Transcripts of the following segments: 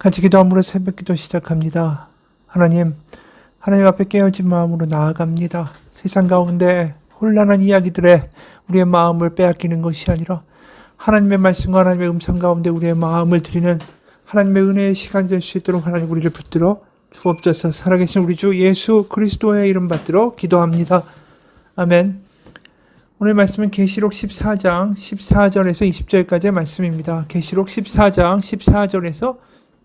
같이 기도함으로 새벽 기도 시작합니다. 하나님, 하나님 앞에 깨어진 마음으로 나아갑니다. 세상 가운데 혼란한 이야기들에 우리의 마음을 빼앗기는 것이 아니라 하나님의 말씀과 하나님의 음성 가운데 우리의 마음을 드리는 하나님의 은혜의 시간 될 수 있도록 하나님 우리를 붙들어 주옵소서 살아계신 우리 주 예수 그리스도의 이름 받들어 기도합니다. 아멘. 오늘 말씀은 계시록 14장 14절에서 20절까지의 말씀입니다. 계시록 14장 14절에서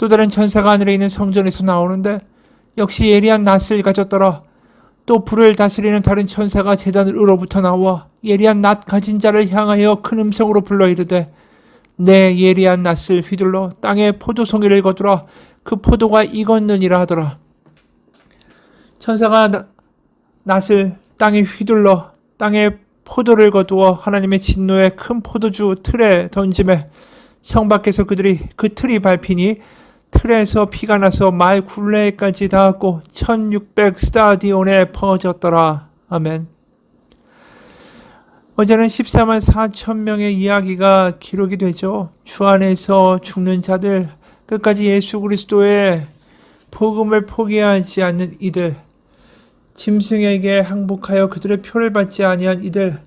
또 다른 천사가 하늘에 있는 성전에서 나오는데 역시 예리한 낫을 가졌더라. 또 불을 다스리는 다른 천사가 제단으로부터 나와 예리한 낫 가진 자를 향하여 큰 음성으로 불러 이르되 내 예리한 낫을 휘둘러 땅에 포도송이를 거두라 그 포도가 익었느니라 하더라. 천사가 나- 낫을 땅에 휘둘러 땅에 포도를 거두어 하나님의 진노의 큰 포도주 틀에 던짐에 성 밖에서 그들이 그 틀이 밟히니 틀에서 피가 나서 말 굴레까지 닿았고 1600 스타디온에 퍼졌더라. 아멘. 어제는 14만 4천 명의 이야기가 기록이 되죠. 주 안에서 죽는 자들, 끝까지 예수 그리스도의 복음을 포기하지 않는 이들, 짐승에게 항복하여 그들의 표를 받지 아니한 이들,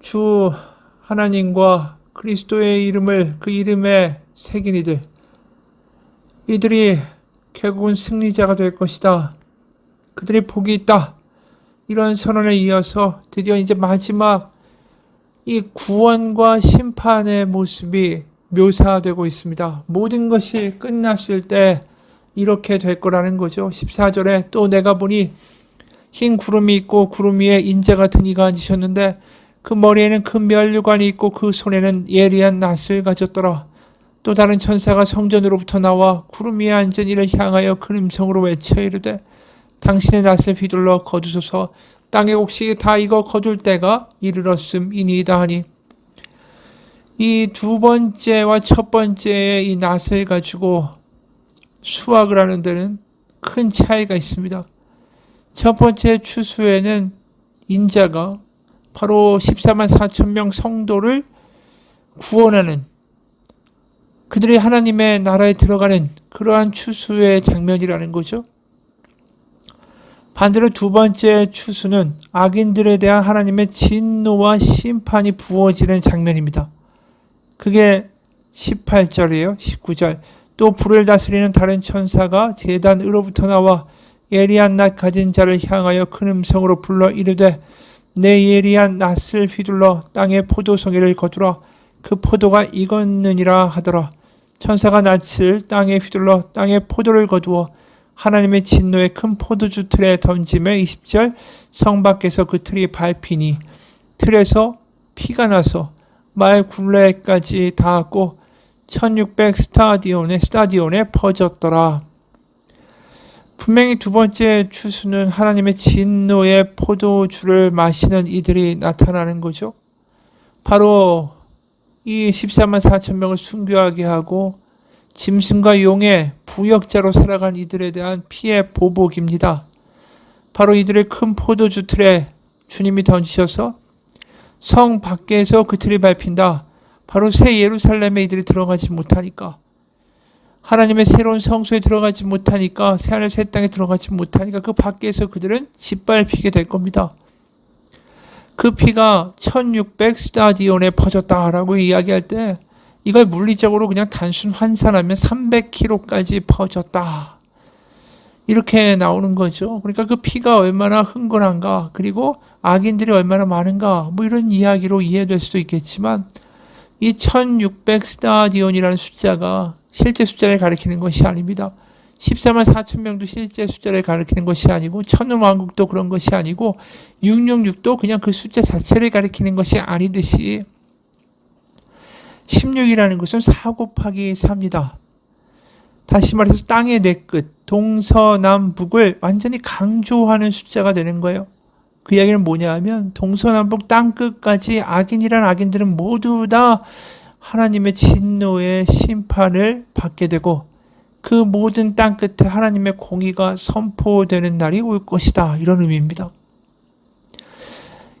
주 하나님과 그리스도의 이름을 그 이름에 새긴 이들, 이들이 결국은 승리자가 될 것이다. 그들이 복이 있다. 이런 선언에 이어서 드디어 이제 마지막 이 구원과 심판의 모습이 묘사되고 있습니다. 모든 것이 끝났을 때 이렇게 될 거라는 거죠. 14절에 또 내가 보니 흰 구름이 있고 구름 위에 인자 같은 이가 앉으셨는데 그 머리에는 큰 면류관이 있고 그 손에는 예리한 낫을 가졌더라. 또 다른 천사가 성전으로부터 나와 구름 위에 앉은 이를 향하여 큰 음성으로 외쳐 이르되 당신의 낫을 휘둘러 거두소서 땅의 곡식이 다 익어 거둘 때가 이르렀음이니이다 하니 이 두 번째와 첫 번째의 이 낫을 가지고 수확을 하는 데는 큰 차이가 있습니다. 첫 번째 추수에는 인자가 바로 14만 4천 명 성도를 구원하는 그들이 하나님의 나라에 들어가는 그러한 추수의 장면이라는 거죠. 반대로 두 번째 추수는 악인들에 대한 하나님의 진노와 심판이 부어지는 장면입니다. 그게 18절이에요. 19절. 또 불을 다스리는 다른 천사가 제단으로부터 나와 예리한 낫 가진 자를 향하여 큰 음성으로 불러 이르되 내 예리한 낫을 휘둘러 땅의 포도송이를 거두라 그 포도가 익었느니라 하더라. 천사가 낫을 땅에 휘둘러 땅에 포도를 거두어 하나님의 진노의 큰 포도주 틀에 던짐에 20절 성 밖에서 그 틀이 밟히니 틀에서 피가 나서 말 굴레까지 닿았고 1600 스타디온에 스타디온에 퍼졌더라. 분명히 두 번째 추수는 하나님의 진노의 포도주를 마시는 이들이 나타나는 거죠. 바로 이 14만 4천 명을 순교하게 하고 짐승과 용의 부역자로 살아간 이들에 대한 피해 보복입니다. 바로 이들의 큰 포도주 틀에 주님이 던지셔서 성 밖에서 그 틀이 밟힌다. 바로 새 예루살렘에 이들이 들어가지 못하니까 하나님의 새로운 성소에 들어가지 못하니까 새하늘 새 땅에 들어가지 못하니까 그 밖에서 그들은 짓밟히게 될 겁니다. 그 피가 1600 스타디온에 퍼졌다라고 이야기할 때 이걸 물리적으로 그냥 단순 환산하면 300km까지 퍼졌다. 이렇게 나오는 거죠. 그러니까 그 피가 얼마나 흥건한가, 그리고 악인들이 얼마나 많은가, 뭐 이런 이야기로 이해될 수도 있겠지만, 이 1600 스타디온이라는 숫자가 실제 숫자를 가리키는 것이 아닙니다. 14만 4천 명도 실제 숫자를 가리키는 것이 아니고 천년 왕국도 그런 것이 아니고 666도 그냥 그 숫자 자체를 가리키는 것이 아니듯이 16이라는 것은 4 곱하기 4입니다. 다시 말해서 땅의 네 끝, 동서남북을 완전히 강조하는 숫자가 되는 거예요. 그 이야기는 뭐냐 하면 동서남북 땅 끝까지 악인이란 악인들은 모두 다 하나님의 진노의 심판을 받게 되고 그 모든 땅 끝에 하나님의 공의가 선포되는 날이 올 것이다. 이런 의미입니다.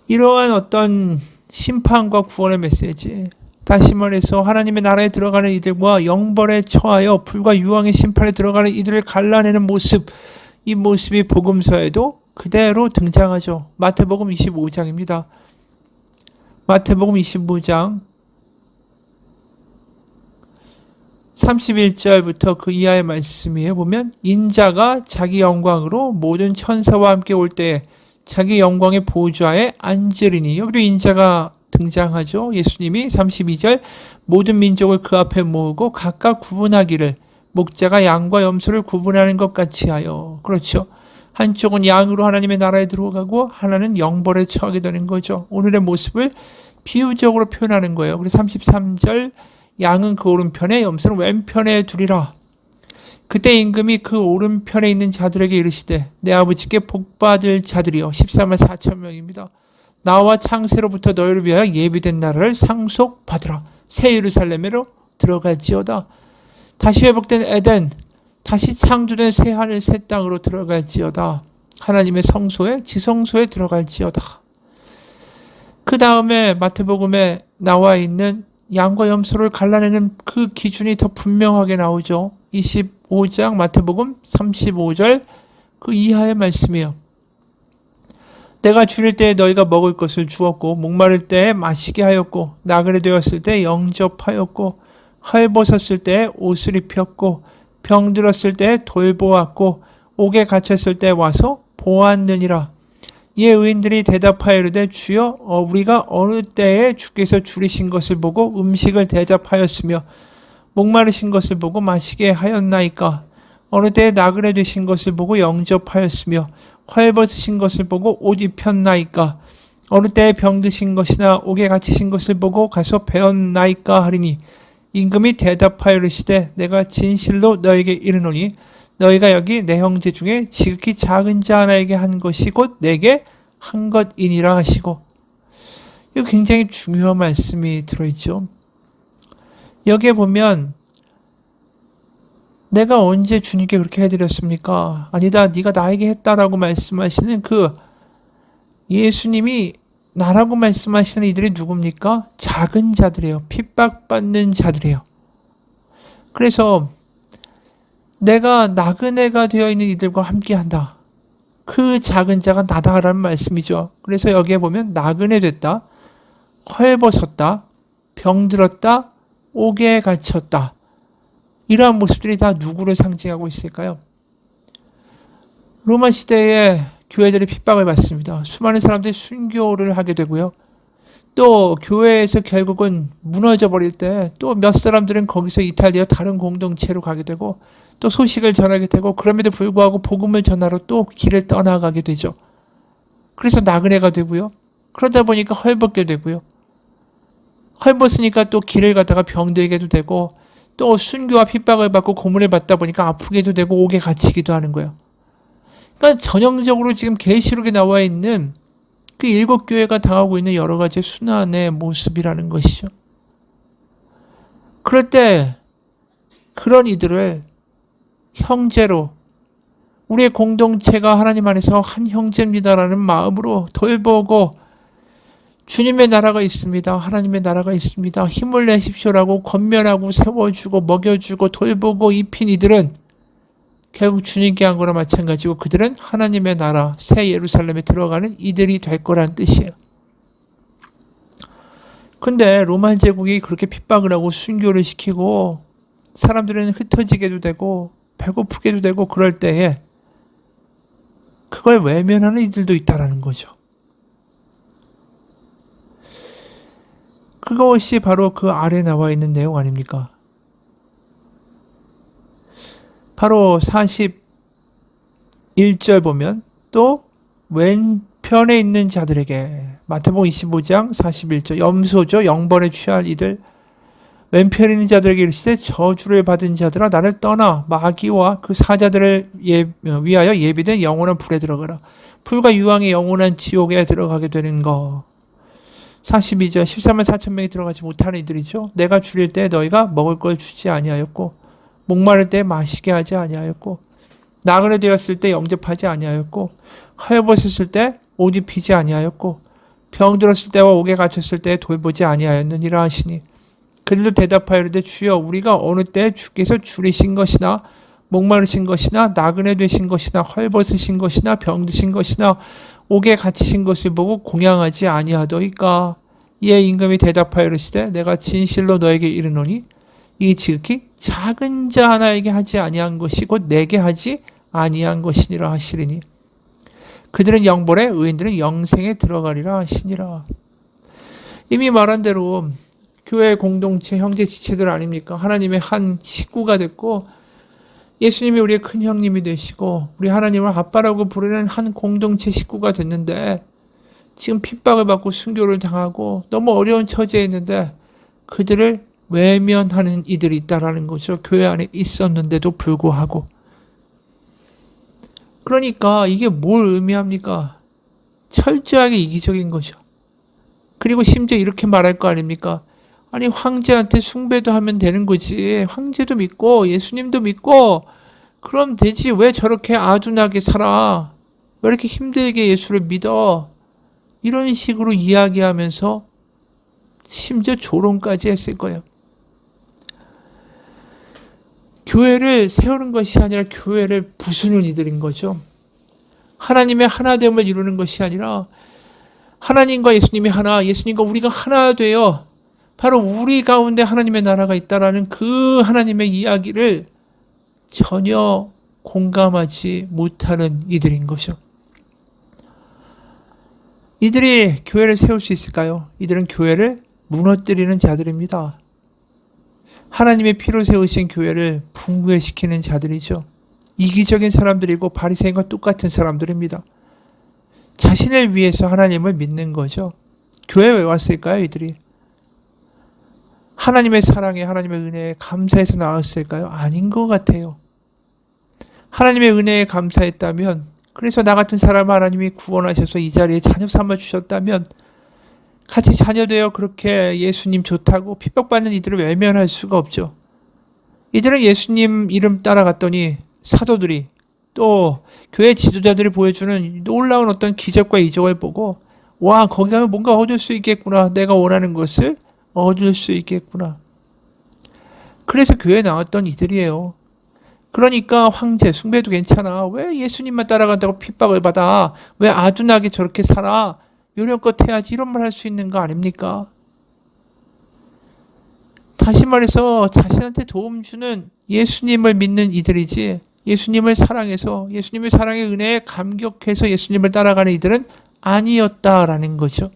이러한 어떤 심판과 구원의 메시지, 다시 말해서 하나님의 나라에 들어가는 이들과 영벌에 처하여 불과 유황의 심판에 들어가는 이들을 갈라내는 모습, 이 모습이 복음서에도 그대로 등장하죠. 마태복음 25장입니다. 마태복음 25장 31절부터 그 이하의 말씀이에요. 보면 인자가 자기 영광으로 모든 천사와 함께 올 때에 자기 영광의 보좌에 앉으리니 여기도 인자가 등장하죠. 예수님이 32절 모든 민족을 그 앞에 모으고 각각 구분하기를 목자가 양과 염소를 구분하는 것 같이 하여 그렇죠. 한쪽은 양으로 하나님의 나라에 들어가고 하나는 영벌에 처하게 되는 거죠. 오늘의 모습을 비유적으로 표현하는 거예요. 그래서 33절 양은 그 오른편에 염소는 왼편에 두리라. 그때 임금이 그 오른편에 있는 자들에게 이르시되 내 아버지께 복받을 자들이여 14만 4천 명입니다. 나와 창세로부터 너희를 위하여 예비된 나라를 상속받으라. 새 예루살렘으로 들어갈지어다. 다시 회복된 에덴, 다시 창조된 새 하늘 새 땅으로 들어갈지어다. 하나님의 성소에 지성소에 들어갈지어다. 그 다음에 마태복음에 나와 있는 양과 염소를 갈라내는 그 기준이 더 분명하게 나오죠. 25장 마태복음 35절 그 이하의 말씀이에요. 내가 줄일 때에 너희가 먹을 것을 주었고 목마를 때에 마시게 하였고 나그네 되었을 때 영접하였고 헐벗었을 때에 옷을 입혔고 병들었을 때에 돌보았고 옥에 갇혔을 때 와서 보았느니라. 이에 의인들이 대답하여 이르되 주여 어, 우리가 어느 때에 주께서 줄이신 것을 보고 음식을 대접하였으며 목마르신 것을 보고 마시게 하였나이까? 어느 때에 나그네 되신 것을 보고 영접하였으며 헐 벗으신 것을 보고 옷 입혔나이까? 어느 때에 병드신 것이나 옥에 갇히신 것을 보고 가서 배웠나이까? 하리니 임금이 대답하여 이르시되 내가 진실로 너에게 이르노니 너희가 여기 내 형제 중에 지극히 작은 자 하나에게 한 것이 곧 내게 한 것이니라 하시고 이거 굉장히 중요한 말씀이 들어있죠. 여기에 보면 내가 언제 주님께 그렇게 해드렸습니까? 아니다, 네가 나에게 했다라고 말씀하시는 그 예수님이 나라고 말씀하시는 이들이 누굽니까? 작은 자들이에요. 핍박받는 자들이에요. 그래서 내가 나그네가 되어 있는 이들과 함께 한다. 그 작은 자가 나다라는 말씀이죠. 그래서 여기에 보면 나그네 됐다, 헐벗었다, 병들었다, 옥에 갇혔다. 이러한 모습들이 다 누구를 상징하고 있을까요? 로마 시대에 교회들이 핍박을 받습니다. 수많은 사람들이 순교를 하게 되고요. 또 교회에서 결국은 무너져 버릴 때 또 몇 사람들은 거기서 이탈되어 다른 공동체로 가게 되고 또 소식을 전하게 되고 그럼에도 불구하고 복음을 전하러 또 길을 떠나가게 되죠. 그래서 나그네가 되고요. 그러다 보니까 헐벗게 되고요. 헐벗으니까 또 길을 가다가 병들게도 되고 또 순교와 핍박을 받고 고문을 받다 보니까 아프게도 되고 옥에 갇히기도 하는 거예요. 그러니까 전형적으로 지금 계시록에 나와 있는 그 일곱 교회가 당하고 있는 여러 가지 순환의 모습이라는 것이죠. 그럴 때 그런 이들을 형제로 우리의 공동체가 하나님 안에서 한 형제입니다라는 마음으로 돌보고 주님의 나라가 있습니다. 하나님의 나라가 있습니다. 힘을 내십시오라고 권면하고 세워주고 먹여주고 돌보고 입힌 이들은 결국 주님께 한 거나 마찬가지고 그들은 하나님의 나라 새 예루살렘에 들어가는 이들이 될 거란 뜻이에요. 근데 로마 제국이 그렇게 핍박을 하고 순교를 시키고 사람들은 흩어지게도 되고 배고프게도 되고 그럴 때에 그걸 외면하는 이들도 있다라는 거죠. 그것이 바로 그 아래 나와 있는 내용 아닙니까? 바로 41절 보면 또 왼편에 있는 자들에게 마태복음 25장 41절 염소죠 영번에 취할 이들 왼편 있는 자들에게 이르시되 저주를 받은 자들아 나를 떠나 마귀와 그 사자들을 예, 위하여 예비된 영원한 불에 들어가라. 불과 유황의 영원한 지옥에 들어가게 되는 거. 42절 13만 4천 명이 들어가지 못하는 이들이죠. 내가 줄일 때 너희가 먹을 걸 주지 아니하였고 목마를 때 마시게 하지 아니하였고 나그네 되었을 때 영접하지 아니하였고 하여벗었을 때 옷 입히지 아니하였고 병들었을 때와 옥에 갇혔을 때 돌보지 아니하였느니라 하시니 그들도 대답하여 이르되 주여 우리가 어느 때 주께서 줄이신 것이나 목마르신 것이나 나그네 되신 것이나 헐벗으신 것이나 병드신 것이나 옥에 갇히신 것을 보고 공양하지 아니하더이까? 이에 임금이 대답하여 이르시되 내가 진실로 너에게 이르노니 이 지극히 작은 자 하나에게 하지 아니한 것이 곧 내게 하지 아니한 것이니라 하시리니 그들은 영벌에 의인들은 영생에 들어가리라 하시니라. 이미 말한 대로 교회 공동체 형제 지체들 아닙니까? 하나님의 한 식구가 됐고 예수님이 우리의 큰 형님이 되시고 우리 하나님을 아빠라고 부르는 한 공동체 식구가 됐는데 지금 핍박을 받고 순교를 당하고 너무 어려운 처지에 있는데 그들을 외면하는 이들이 있다라는 거죠. 교회 안에 있었는데도 불구하고. 그러니까 이게 뭘 의미합니까? 철저하게 이기적인 거죠. 그리고 심지어 이렇게 말할 거 아닙니까? 아니 황제한테 숭배도 하면 되는 거지. 황제도 믿고 예수님도 믿고 그럼 되지. 왜 저렇게 아둔하게 살아? 왜 이렇게 힘들게 예수를 믿어? 이런 식으로 이야기하면서 심지어 조롱까지 했을 거예요. 교회를 세우는 것이 아니라 교회를 부수는 이들인 거죠. 하나님의 하나됨을 이루는 것이 아니라 하나님과 예수님이 하나, 예수님과 우리가 하나 되어 바로 우리 가운데 하나님의 나라가 있다라는 그 하나님의 이야기를 전혀 공감하지 못하는 이들인 거죠. 이들이 교회를 세울 수 있을까요? 이들은 교회를 무너뜨리는 자들입니다. 하나님의 피로 세우신 교회를 붕괴시키는 자들이죠. 이기적인 사람들이고 바리새인과 똑같은 사람들입니다. 자신을 위해서 하나님을 믿는 거죠. 교회 왜 왔을까요, 이들이? 하나님의 사랑에 하나님의 은혜에 감사해서 나왔을까요? 아닌 것 같아요. 하나님의 은혜에 감사했다면 그래서 나 같은 사람 하나님이 구원하셔서 이 자리에 자녀 삼아 주셨다면 같이 자녀되어 그렇게 예수님 좋다고 핍박받는 이들을 외면할 수가 없죠. 이들은 예수님 이름 따라갔더니 사도들이 또 교회 지도자들이 보여주는 놀라운 어떤 기적과 이적을 보고 와 거기 가면 뭔가 얻을 수 있겠구나. 내가 원하는 것을 얻을 수 있겠구나. 그래서 교회에 나왔던 이들이에요. 그러니까 황제 숭배도 괜찮아. 왜 예수님만 따라간다고 핍박을 받아? 왜 아둔하게 저렇게 살아 요령껏 해야지 이런 말 할 수 있는 거 아닙니까? 다시 말해서 자신한테 도움 주는 예수님을 믿는 이들이지 예수님을 사랑해서 예수님의 사랑의 은혜에 감격해서 예수님을 따라가는 이들은 아니었다라는 거죠.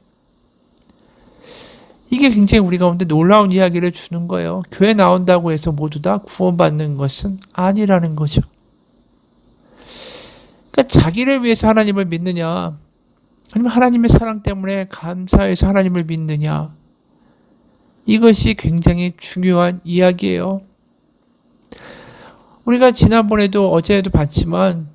이게 굉장히 우리 가운데 놀라운 이야기를 주는 거예요. 교회 나온다고 해서 모두 다 구원받는 것은 아니라는 거죠. 그러니까 자기를 위해서 하나님을 믿느냐, 아니면 하나님의 사랑 때문에 감사해서 하나님을 믿느냐. 이것이 굉장히 중요한 이야기예요. 우리가 지난번에도 어제도 봤지만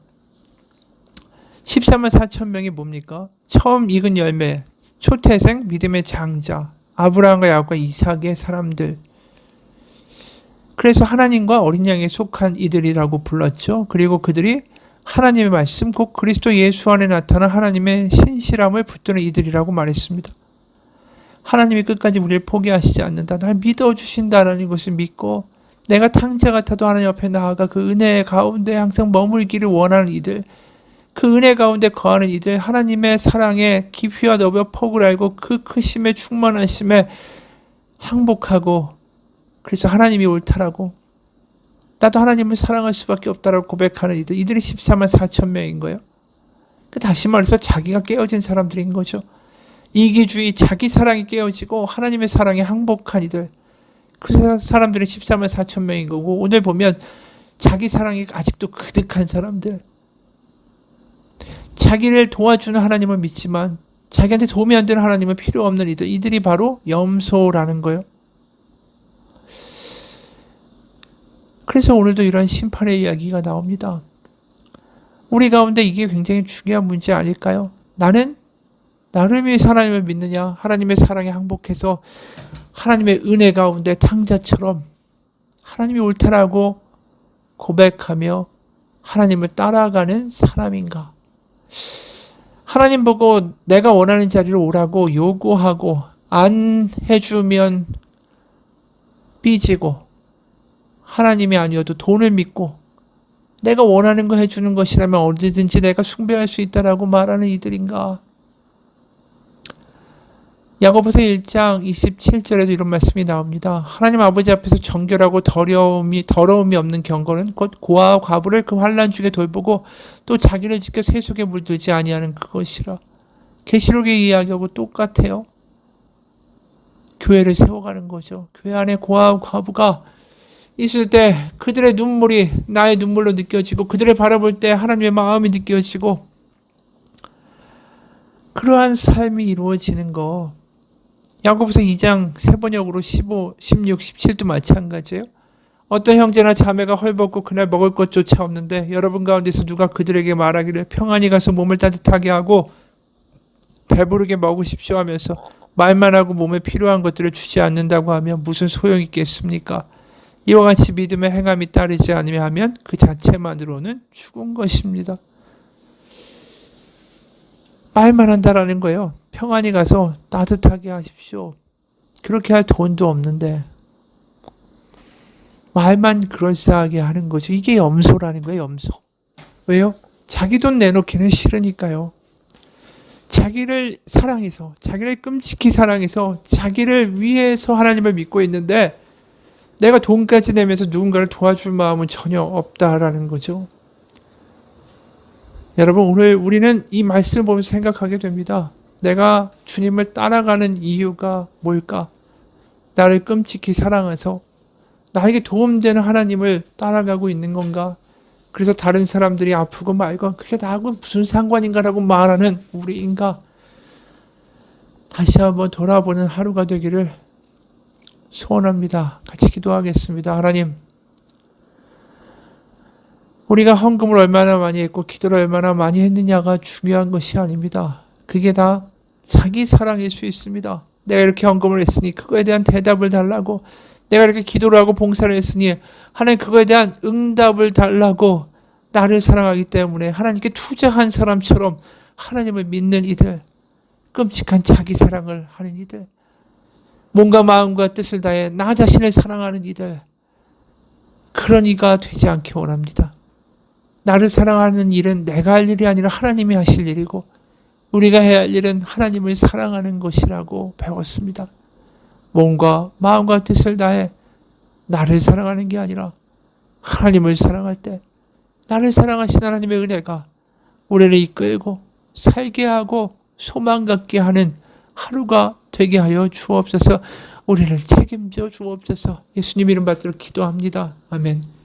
14만 4천 명이 뭡니까? 처음 익은 열매, 초태생, 믿음의 장자, 아브라함과 야곱과 이삭의 사람들. 그래서 하나님과 어린 양에 속한 이들이라고 불렀죠. 그리고 그들이 하나님의 말씀, 곧 그리스도 예수 안에 나타난 하나님의 신실함을 붙드는 이들이라고 말했습니다. 하나님이 끝까지 우리를 포기하시지 않는다. 날 믿어주신다라는 것을 믿고 내가 탕자 같아도 하나님 앞에 나아가 그 은혜 가운데 항상 머물기를 원하는 이들, 그 은혜 가운데 거하는 이들, 하나님의 사랑에 깊이와 넓이와 폭을 알고 그 크심에 충만하심에 항복하고 그래서 하나님이 옳다라고 나도 하나님을 사랑할 수밖에 없다라고 고백하는 이들, 이들이 14만 4천 명인 거예요. 그 다시 말해서 자기가 깨어진 사람들인 거죠. 이기주의, 자기 사랑이 깨어지고 하나님의 사랑에 항복한 이들. 그 사람들이 14만 4천 명인 거고 오늘 보면 자기 사랑이 아직도 그득한 사람들. 자기를 도와주는 하나님을 믿지만 자기한테 도움이 안 되는 하나님은 필요 없는 이들. 이들이 바로 염소라는 거예요. 그래서 오늘도 이런 심판의 이야기가 나옵니다. 우리 가운데 이게 굉장히 중요한 문제 아닐까요? 나는 위해 하나님을 믿느냐? 하나님의 사랑에 항복해서 하나님의 은혜 가운데 탕자처럼 하나님이 옳다라고 고백하며 하나님을 따라가는 사람인가? 하나님 보고 내가 원하는 자리로 오라고 요구하고 안 해주면 삐지고 하나님이 아니어도 돈을 믿고 내가 원하는 거 해주는 것이라면 언제든지 내가 숭배할 수 있다라고 말하는 이들인가? 야고보서 1장 27절에도 이런 말씀이 나옵니다. 하나님 아버지 앞에서 정결하고 더러움이 더러움이 없는 경건은 곧 고아와 과부를 그 환란 중에 돌보고 또 자기를 지켜 세속에 물들지 아니하는 그것이라. 계시록의 이야기하고 똑같아요. 교회를 세워가는 거죠. 교회 안에 고아와 과부가 있을 때 그들의 눈물이 나의 눈물로 느껴지고 그들을 바라볼 때 하나님의 마음이 느껴지고 그러한 삶이 이루어지는 거 야고보서 2장 세 번역으로 15, 16, 17도 마찬가지예요. 어떤 형제나 자매가 헐벗고 그날 먹을 것조차 없는데 여러분 가운데서 누가 그들에게 말하기를 평안히 가서 몸을 따뜻하게 하고 배부르게 먹으십시오 하면서 말만 하고 몸에 필요한 것들을 주지 않는다고 하면 무슨 소용이 있겠습니까? 이와 같이 믿음의 행함이 따르지 않으며 하면 그 자체만으로는 죽은 것입니다. 말만 한다라는 거예요. 평안히 가서 따뜻하게 하십시오. 그렇게 할 돈도 없는데 말만 그럴싸하게 하는 거죠. 이게 염소라는 거예요, 염소. 왜요? 자기 돈 내놓기는 싫으니까요. 자기를 사랑해서, 자기를 끔찍히 사랑해서, 자기를 위해서 하나님을 믿고 있는데, 내가 돈까지 내면서 누군가를 도와줄 마음은 전혀 없다라는 거죠. 여러분, 오늘 우리는 이 말씀을 보면서 생각하게 됩니다. 내가 주님을 따라가는 이유가 뭘까? 나를 끔찍히 사랑해서 나에게 도움되는 하나님을 따라가고 있는 건가? 그래서 다른 사람들이 아프고 말고 그게 나하고 무슨 상관인가라고 말하는 우리인가? 다시 한번 돌아보는 하루가 되기를 소원합니다. 같이 기도하겠습니다. 하나님, 우리가 헌금을 얼마나 많이 했고 기도를 얼마나 많이 했느냐가 중요한 것이 아닙니다. 그게 다 자기 사랑일 수 있습니다. 내가 이렇게 헌금을 했으니 그거에 대한 대답을 달라고 내가 이렇게 기도를 하고 봉사를 했으니 하나님 그거에 대한 응답을 달라고 나를 사랑하기 때문에 하나님께 투자한 사람처럼 하나님을 믿는 이들 끔찍한 자기 사랑을 하는 이들 몸과 마음과 뜻을 다해 나 자신을 사랑하는 이들 그런 이가 되지 않기 원합니다. 나를 사랑하는 일은 내가 할 일이 아니라 하나님이 하실 일이고 우리가 해야 할 일은 하나님을 사랑하는 것이라고 배웠습니다. 몸과 마음과 뜻을 다해 나를 사랑하는 게 아니라 하나님을 사랑할 때 나를 사랑하신 하나님의 은혜가 우리를 이끌고 살게 하고 소망 갖게 하는 하루가 되게 하여 주옵소서 우리를 책임져 주옵소서 예수님 이름 받들어 기도합니다. 아멘.